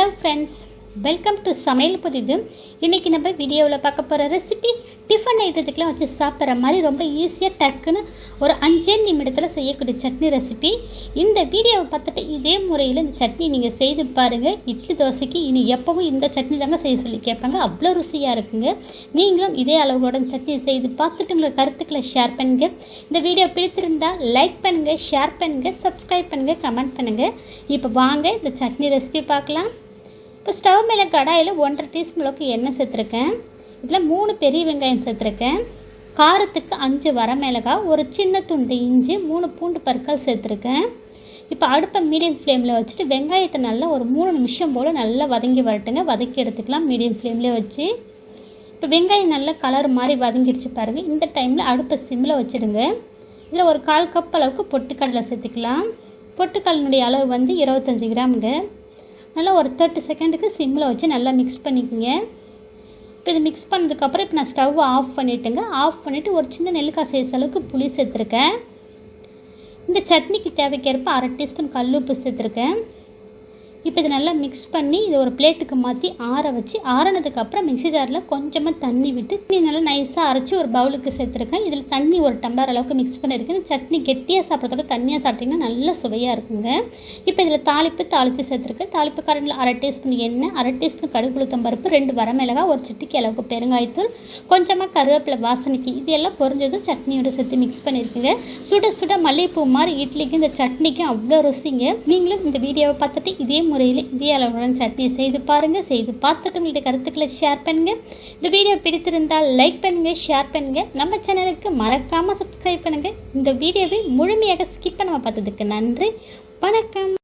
Hello friends welcome to சமையல் புதிது. இன்றைக்கி நம்ம வீடியோவில் பார்க்க போகிற ரெசிபி டிஃபன் ஐட்டத்துக்குலாம் வச்சு சாப்பிட்ற மாதிரி ரொம்ப ஈஸியாக டக்குன்னு ஒரு அஞ்சே நிமிடத்தில் செய்யக்கூடிய சட்னி ரெசிபி இந்த வீடியோவை பார்த்துட்டு இதே முறையில் இந்த சட்னி நீங்கள் செய்து பாருங்கள் இட்லி தோசைக்கு இனி எப்போவும் இந்த சட்னி தாங்க செய்ய சொல்லி கேட்பாங்க. அவ்வளோ ருசியாக இருக்குங்க. நீங்களும் இதே அளவுகளோட சட்னி செய்து பார்த்துட்டு உங்கள் கருத்துக்களை ஷேர் பண்ணுங்கள் இந்த வீடியோ பிடித்திருந்தால் லைக் பண்ணுங்கள் ஷேர் பண்ணுங்கள் சப்ஸ்கிரைப் பண்ணுங்கள் கமெண்ட் பண்ணுங்கள் இப்போ வாங்க இந்த சட்னி ரெசிபி பார்க்கலாம். இப்போ ஸ்டவ் மேலே கடாயில் ஒன்றரை டீஸ்பூன் அளவுக்கு எண்ணெய் சேர்த்துருக்கேன். இதில் மூணு பெரிய வெங்காயம் சேர்த்துருக்கேன். காரத்துக்கு அஞ்சு வரமிளகாய் ஒரு சின்ன துண்டு இஞ்சி மூணு பூண்டு பற்கள் சேர்த்துருக்கேன். இப்போ அடுப்பை மீடியம் ஃப்ளேமில் வச்சுட்டு வெங்காயத்தை நல்லா ஒரு மூணு நிமிஷம் போல் நல்லா வதங்கி வரட்டுங்க. வதக்கி எடுத்துக்கலாம் மீடியம் ஃப்ளேம்லேயே வச்சு. இப்போ வெங்காயம் நல்லா கலர் மாதிரி வதங்கிடுச்சு பாருங்கள் இந்த டைமில் அடுப்பை சிம்மில் வச்சுடுங்க. இதில் ஒரு கால் கப் அளவுக்கு பொட்டுக்கடலை சேர்த்துக்கலாம். பொட்டுக்கடலினுடைய அளவு வந்து இருபத்தஞ்சி கிராமுங்க. நல்லா ஒரு தேர்ட்டி செகண்டுக்கு சிம்மில் வச்சு நல்லா மிக்ஸ் பண்ணிக்கோங்க. இப்போ இது மிக்ஸ் பண்ணதுக்கப்புறம் இப்போ நான் ஸ்டவ் ஆஃப் பண்ணிவிட்டுங்க ஆஃப் பண்ணிவிட்டு ஒரு சின்ன நெல்லிக்காய் சைஸ் அளவுக்கு புளி சேர்த்துருக்கேன். இந்த சட்னிக்கு தேவைக்கேற்ப அரை டீஸ்பூன் கல் உப்பு சேர்த்துருக்கேன். இப்போ இதை நல்லா மிக்ஸ் பண்ணி இதை ஒரு பிளேட்டுக்கு மாற்றி ஆற வச்சு ஆறினதுக்கப்புறம் மிக்ஸி ஜாரில் கொஞ்சமாக தண்ணி விட்டு தண்ணி நல்லா நைஸாக அரைச்சி ஒரு பவுலுக்கு சேர்த்துருக்கேன். இதில் தண்ணி ஒரு டம்ளர் அளவுக்கு மிக்ஸ் பண்ணியிருக்கேன். சட்னி கெட்டியாக சாப்பிட்றதோட தண்ணியாக சாப்பிட்டிங்கன்னா நல்ல சுவையாக இருக்குங்க. இப்போ இதில் தாளிப்பு தாளித்து சேர்த்துருக்கேன். தாளிப்பு கரண்டில் அரை டீஸ்பூன் எண்ணெய் அரை டீஸ்பூன் கடுகு பருப்பு ரெண்டு வரமிளகாய் ஒரு சிட்டிக்கு அளவுக்கு பெருங்காயத்தூள் கொஞ்சமாக கருவேப்பிலை வாசனைக்கு இது எல்லாம் பொறிஞ்சதும் சட்னியோட சேர்த்து மிக்ஸ் பண்ணியிருக்குங்க. சுட சுட மல்லிகைப்பூ மாதிரி இட்லிக்கும் இந்த சட்னிக்கும் அவ்வளோ ருசிங்க. நீங்களும் இந்த வீடியோவை பார்த்துட்டு இதே முறையில் இதே அளவுடன் சட்னி செய்து பாருங்கள் செய்து பார்த்துட்டு உங்களுடைய கருத்துக்களை ஷேர் பண்ணுங்கள் இந்த வீடியோ பிடித்திருந்தால் லைக் பண்ணுங்கள் ஷேர் பண்ணுங்கள் நம்ம சேனலுக்கு மறக்காமல் சப்ஸ்கிரைப் பண்ணுங்கள் இந்த வீடியோவை முழுமையாக ஸ்கிப் பண்ணாமல் பார்த்ததுக்கு நன்றி. வணக்கம்.